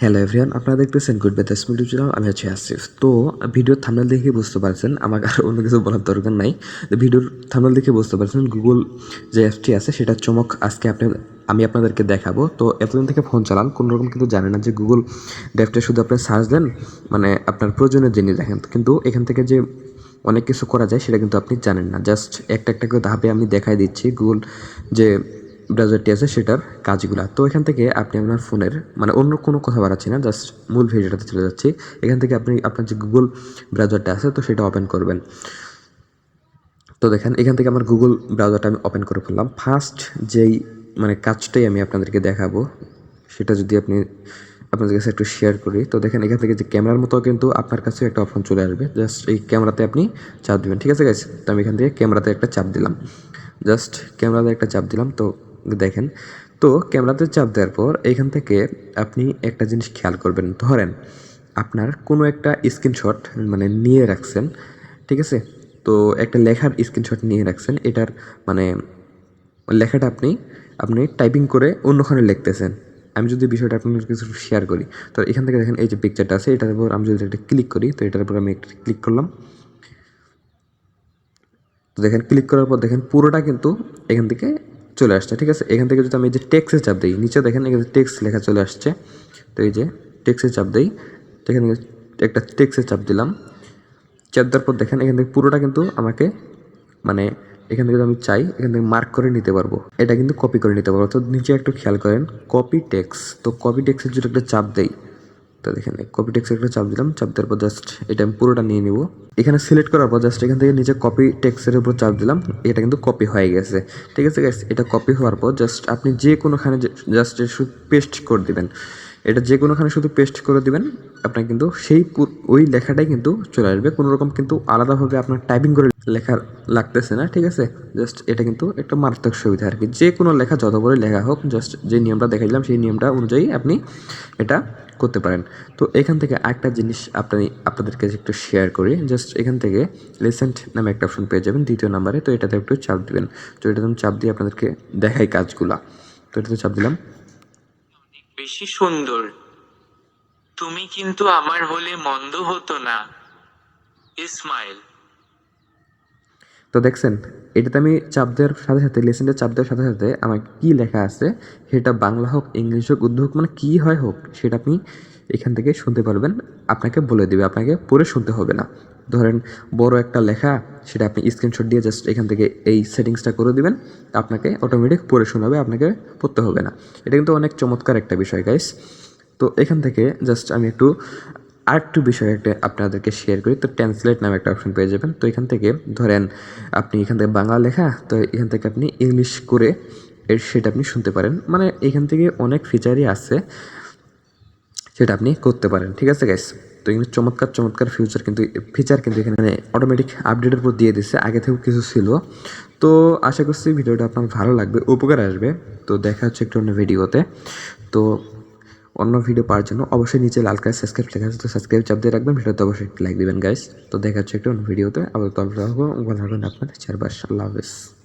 Hello everyone আপনারা দেখতেছেন good Vedas YouTube channel আমি হচ্ছে আসিফ তো ভিডিওর থামনেল দেখে বুঝতে পারছেন, আমাকে আর অন্য কিছু বলার দরকার নাই। তো ভিডিওর থামনেল দেখে বুঝতে পারছেন গুগল যে অ্যাপটি আছে সেটা চমক আজকে আপনি, আমি আপনাদেরকে দেখাবো। তো, এতদিন থেকে ফোন চালান, কোনো রকম কিন্তু জানেন না যে গুগল ড্যাপটা শুধু আপনি সার্চ দেন মানে আপনার প্রয়োজনীয় জিনিস দেখেন। কিন্তু এখান থেকে যে অনেক কিছু করা যায়, সেটা কিন্তু আপনি জানেন না। জাস্ট একটা একটা করে ধাপে আমি দেখাই দিচ্ছি গুগল যে ব্রাউজারটি আছে সেটার কাজগুলো। তো এখান থেকে আপনি আপনার ফোনের মানে অন্য কোনো কথা বাড়াচ্ছি না জাস্ট মূল ভিডিওটাতে চলে যাচ্ছি। এখান থেকে আপনি, আপনার যে গুগল ব্রাউজারটা আছে, তো সেটা ওপেন করবেন। তো দেখেন, এখান থেকে আমার গুগল ব্রাউজারটা আমি ওপেন করে ফেললাম। ফার্স্ট যেই মানে কাজটাই আমি আপনাদেরকে দেখাবো, সেটা যদি আপনি আপনাদের কাছে একটু শেয়ার করি। তো দেখেন, এখান থেকে যে ক্যামেরার মতো কিন্তু আপনার কাছে একটা অপশন চলে আসবে। জাস্ট এই ক্যামেরাতে আপনি চাপ দেবেন, ঠিক আছে গাইস তো আমি এখান থেকে ক্যামেরাতে একটা চাপ দিলাম। জাস্ট ক্যামেরাতে একটা চাপ দিলাম, তো দেখেন। তো ক্যামেরাতে চাপ দেওয়ার পর এখান থেকে আপনি একটা জিনিস খেয়াল করবেন। ধরেন আপনার কোনো একটা স্ক্রিনশট মানে নিয়ে রাখছেন, ঠিক আছে? তো একটা লেখার স্ক্রিনশট নিয়ে রাখছেন, এটার মানে লেখাটা আপনি আপনি টাইপিং করে অন্যখানে লিখতেছেন। আমি যদি বিষয়টা আপনার কিছু শেয়ার করি। তো এখান থেকে দেখেন এই যে পিকচারটা আছে, এটার উপর আমি যদি একটা ক্লিক করি, তো এটার উপর আমি একটা ক্লিক করলাম। তো দেখেন ক্লিক করার পর দেখেন পুরোটা কিন্তু এখান থেকে চলে আসছে, ঠিক আছে? এখান থেকে যদি আমি যে টেক্সে চাপ দিই, নিচে দেখেন এখানে টেক্স লেখা চলে আসছে। তো এই যে টেক্সে চাপ দিই, এখানে একটা টেক্সে চাপ দিলাম। চাপ দেওয়ার পর দেখেন এখান থেকে পুরোটা কিন্তু আমাকে মানে এখান থেকে আমি চাই, এখান থেকে মার্ক করে নিতে পারব। এটা কিন্তু কপি করে নিতে পারব। তো নিচে একটু খেয়াল করেন কপি টেক্স তো কপি টেক্সের যদি একটা চাপ দেই তো দেখেন কপি টেক্সের একটা চাপ দিলাম, চাপ দেওয়ার পর জাস্ট এটা আমি পুরোটা নিয়ে নিব। এখানে সিলেক্ট করার পর জাস্ট এখান থেকে নিচে কপি টেক্সের উপর চাপ দিলাম, এটা কিন্তু কপি হয়ে গেছে। ঠিক আছে গাইস এটা কপি হওয়ার পর জাস্ট আপনি যে কোনোখানে জাস্ট পেস্ট করে দিবেন। এটা যে কোনোখানে শুধু পেস্ট করে দিবেন, আপনার কিন্তু সেই ওই লেখাটাই কিন্তু চলে আসবে। কোনো রকম কিন্তু আলাদাভাবে আপনার টাইপিং করে লেখা লাগতেছে না, ঠিক আছে? জাস্ট এটা কিন্তু একটা মারাত্মক সুবিধা আর কি। যে কোনো লেখা, যত বড় লেখা হোক জাস্ট যে নিয়মটা দেখাইলাম, সেই নিয়মটা অনুযায়ী আপনি এটা করতে পারেন। তো এখান থেকে একটা জিনিস আপনি আপনাদের কাছে একটু শেয়ার করি। জাস্ট এখান থেকে রিসেন্ট নামে একটা অপশন পেয়ে যাবেন, দ্বিতীয় নাম্বারে। তো এটাতে একটু চাপ দিবেন। তো আমি চাপ দিয়ে আপনাদেরকে দেখাই কাজগুলা। তো এটাতে চাপ দিলাম। বেশি সুন্দর। তুমি কিন্তু আমার হলে মন্দ হতো না। ইসমাইল তো দেখছেন, এটাতে আমি চাপ দেওয়ার সাথে সাথে, লেসেনটা চাপ দেওয়ার সাথে সাথে আমার কী লেখা আছে, সেটা বাংলা হোক, ইংলিশ হোক, উর্দু হোক মানে কী হয় হোক, সেটা আপনি এখান থেকে শুনতে পারবেন। আপনাকে বলে দেবে, আপনাকে পড়ে শুনতে হবে না। ধরেন বড় একটা লেখা, সেটা আপনি স্ক্রিনশট দিয়ে জাস্ট এখান থেকে এই সেটিংসটা করে দিবেন, আপনাকে অটোমেটিক পড়ে শোনাবে, আপনাকে পড়তে হবে না। এটা কিন্তু অনেক চমৎকার একটা বিষয় গাইস তো এখান থেকে জাস্ট আমি একটু, আরেকটু বিষয় একটা আপনাদেরকে শেয়ার করি, তো ট্রান্সলেট নামে একটা অপশন পেয়ে যাবেন। তো এখান থেকে ধরেন আপনি এখান থেকে বাংলা লেখা, তো এখান থেকে আপনি ইংলিশ করে এর সেটা আপনি শুনতে পারেন। মানে এখান থেকে অনেক ফিচারই আছে। সেটা আপনি করতে পারেন। ঠিক আছে গাইস তো এখানে চমৎকার চমৎকার ফিউচার কিন্তু ফিচার কিন্তু এখানে অটোমেটিক আপডেটের উপর দিয়ে দিচ্ছে আগে থেকেও কিছু ছিল। তো আশা করছি ভিডিওটা আপনার ভালো লাগবে, উপকার আসবে। তো দেখা হচ্ছে একটু অন্য ভিডিওতে। তো অন্য ভিডিও পাওয়ার জন্য অবশ্যই নিচে লাল কালার সাবস্ক্রাইব লেখা আছে, তো সাবস্ক্রাইব চাপ দিয়ে রাখবেন। ভিডিওতে অবশ্যই একটু লাইক দিবেন গাইস তো দেখা হচ্ছে একটু অন্য ভিডিওতে। আবার তো ভালো থাকবেন আপনার চারপাশ। আল্লাহ হাফেজ।